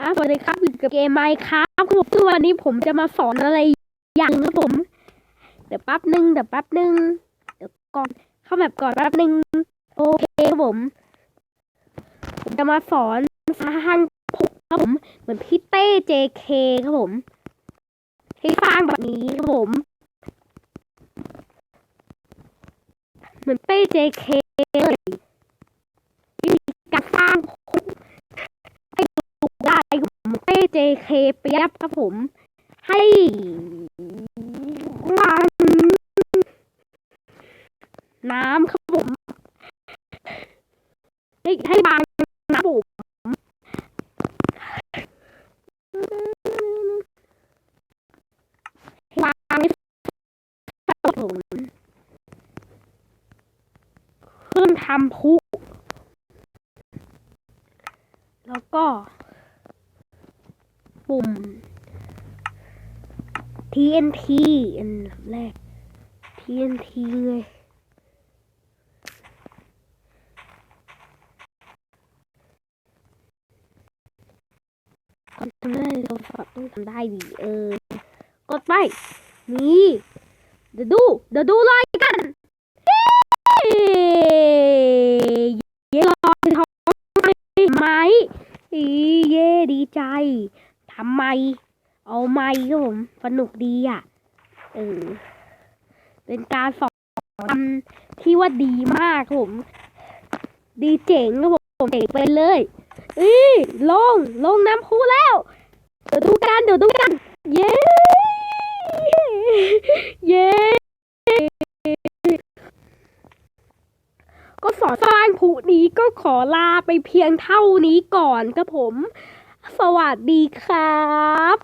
อะสวัสดีครับอยู่กับเกมไมค์ครับผมซึ่งวันนี้ผมจะมาสอนอะไรอย่างนึงครับผม เดี๋ยวแป๊บหนึ่งเดี๋ยวแป๊บหนึ่งเดี๋ยวก่อนเข้าแบบก่อนแป๊บหนึ่งโอเคครับผม ผมจะมาสอนสร้างผมครับผม เหมือนพี่เต้ JK ครับผมให้สร้างแบบนี้ครับผม เหมือนเต้ JK เลยวิธีการสร้างผมให้ดูได้ครับผมเต้ JK เปียบครับผม ให้วางน้ำครับผม ให้ให้วางน้ำผมให้วางครับผมเครื่องทำพุแล้วก็ ปุ่ม TNT อันแรก TNT เลยก่อนทำได้เราต้องทำได้ดีเออ กดไป นี่เดี๋ยวดู เดี๋ยวดูเลยกันเย้เย้ลอยท้องไหม เย่ดีใจ ทำไม เอาไม้ครับผมสนุกดีอะ เออ เป็นการสอนที่ว่าดีมากครับผม ดีเจ๋งครับผมเจ๋งไปเลยอีลง ลงน้ำพุแล้ว เดี๋ยวดูกัน เดี๋ยวดูกัน เย้ เย้ ก็สอนสร้างผูนี้ก็ขอลาไปเพียงเท่านี้ก่อนครับผม สวัสดีครับ